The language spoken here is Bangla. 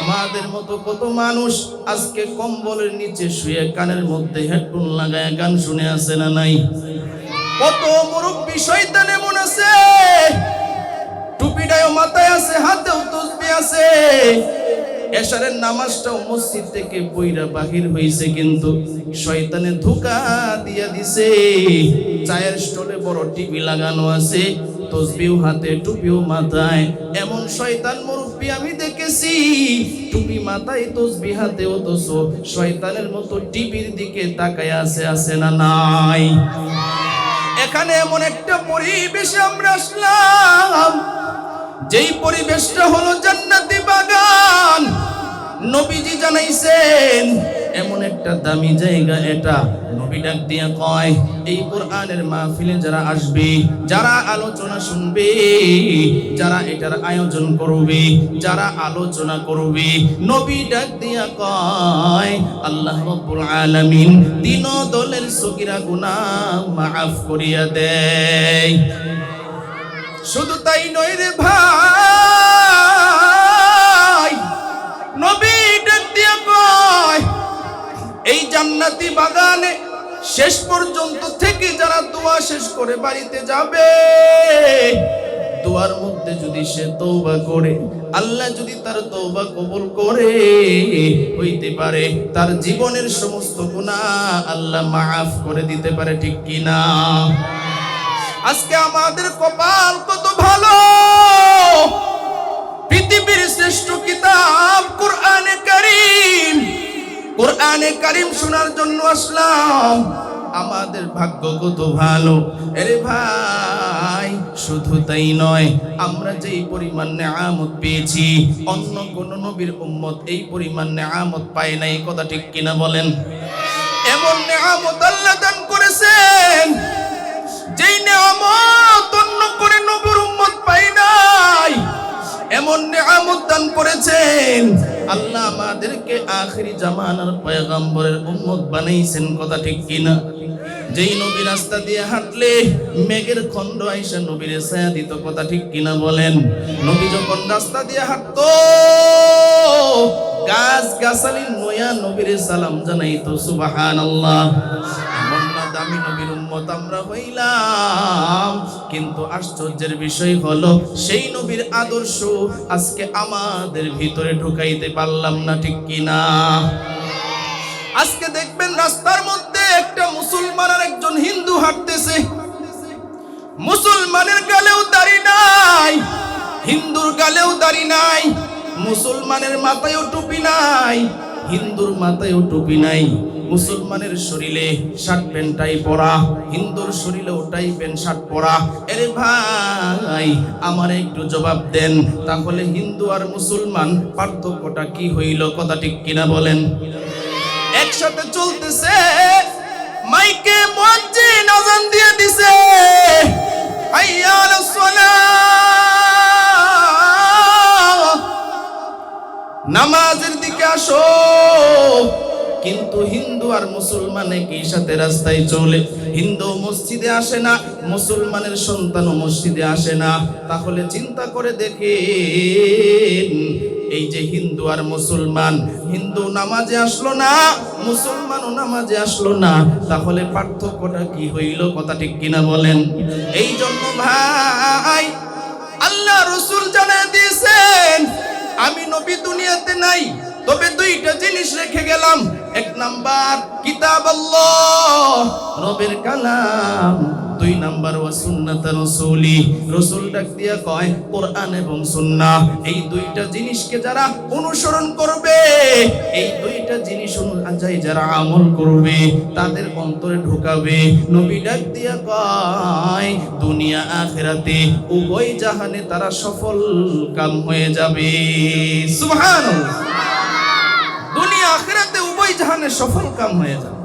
আমাদের মতো কত মানুষ আজকে কম্বলের নিচে শুয়ে কানের মধ্যে হেডফোন লাগায়, গান শুনে আছে না নাই? কত মুরব্বী শয়তান এমন আছে। টুপিটাও মাথায় আছে, হাতেও তসবি আছে। এশারের নামাজটাও মসজিদ থেকে বইরা বাহির হইছে কিন্তু শয়তানে ধোকা দিয়া দিছে। চায়ের স্টলে বড় টিভি লাগানো আছে। তসবিও হাতে, টুপিও মাথায়। এমন শয়তান মুরব্বী আমি দেখেছি। টুপি মাথায় তসবি হাতে অথচ শয়তানের মতো টিভির দিকে তাকায় আছে আছে না নাই। এখানে এমন একটা পরিবেশে আমরা আসলাম, যেই পরিবেশটা হলো জান্নাতি বাগান। নবীজি জানাইছেন এমন একটা দামি জায়গা এটা। নবী ডাক দিয়ে কয়, এই কোরআনের মাহফিলে যারা আসবে, যারা আলোচনা শুনবে, যারা এটার আয়োজন করবে, যারা আলোচনা করবে, নবী ডাক দিয়া কয়, আল্লাহ রাব্বুল আলামিন তিন দলের সগিরা গুনাহ মাফ করিয়া দেয়। শুধু তাই নয় রে ভাই। এই জান্নাতি বাগানে শেষ পর্যন্ত থেকে যারা দোয়া শেষ করে বাড়িতে যাবে, দোয়ার মধ্যে যদি সে তৌবা করে, আল্লাহ যদি তার তৌবা কবুল করে, হইতে পারে তার জীবনের সমস্ত গুণা আল্লাহ মাফ করে দিতে পারে, ঠিক কিনা? আজকে আমাদের কপাল কত ভালো? কোরআনে কারিম শোনার জন্য আসলাম। আমাদের ভাগ্য কত ভালো। আরে ভাই, শুধু তাই নয়, আমরা যেই পরিমাণ নেয়ামত পেয়েছি, অন্য কোন নবীর উম্মত এই পরিমাণ নেয়ামত পায় নাই কথা ঠিক কিনা বলেন? এমন নেয়ামত আল্লাহ দান করেছেন, যেই নেয়ামত আল্লাহ আমাদেরকে আখরি জামানার পয়গম্বরের উম্মত বানাইছেন, কথা ঠিক কিনা? যেই নবী রাস্তা দিয়ে হাঁটলে মেঘের খণ্ড আইসা নবীর ছায়া দিত, কথা ঠিক কিনা বলেন? নবী যখন রাস্তা দিয়ে হাঁটতো গাছ গাছালি নয়া নবীর সালাম জানাইতো, সুবহানাল্লাহ। এমন না দামি নবীর উম্মত, আমরা হইলাম। কিন্তু আশ্চর্যের বিষয় হলো, সেই নবীর আদর্শ আজকে আমাদের ভিতরে ঢুকাইতে পারলাম না, ঠিক কিনা? আজকে দেখবেন রাস্তার মধ্যে একটা মুসলমান আর একজন হিন্দু হাঁটতেছে। মুসলমানের গালেও দাড়ি নাই, হিন্দুর গালেও দাড়ি নাই, মুসলমানের মাথায়ও টুপি নাই। হিন্দুর মাথায়ও টুপি নাই, মুসলমানের শরীরে শার্ট প্যান্টটাই পরা। হিন্দুর শরীরে ওটাই প্যান্ট, শার্ট পরা। এরে ভাই, আমার একটু জবাব দেন, তাহলে হিন্দু আর মুসলমান পার্থক্যটা কি হইল? কথা ঠিক কিনা বলেন। একসাথে চলতেছে, মাইকে মুয়াজ্জিন আজান দিয়ে দিছে। নামাজের আসো। কিন্তু হিন্দু আর মুসলমান একই সাথে রাস্তায় চলে। হিন্দু মসজিদে আসে না, মুসলমানের সন্তানও মসজিদে আসে না। তাহলে চিন্তা করে দেখে এই যে হিন্দু আর মুসলমান, হিন্দু নামাজে আসলো না, মুসলমানও নামাজে আসলো না, তাহলে পার্থক্যটা কি হইল? কথা ঠিক কিনা বলেন? এই জন্য ভাই, আল্লাহ রসুল জানায় দিয়েছেন, আমি নবী দুনিয়াতে নাই তবে দুইটা জিনিস রেখে গেলাম। এক নাম্বার কিতাব রবের কালাম। দুই নাম্বার, ওয়া সুন্নাত রাসূলি। রাসূল ডাক দিয়া কয়, কোরআন এবং সুন্নাহ এই দুইটা জিনিসকে যারা অনুসরণ করবে, এই দুইটা জিনিস অনুযায়ী যারা আমল করবে, তাদের অন্তরে ঢোকাবে। নবী ডাক দিয়া কয়, দুনিয়া আখিরাতে উভয় জাহানে তারা সফল কাম হয়ে যাবে। উভয় জাহানে সফল কাম হয়ে যাবে।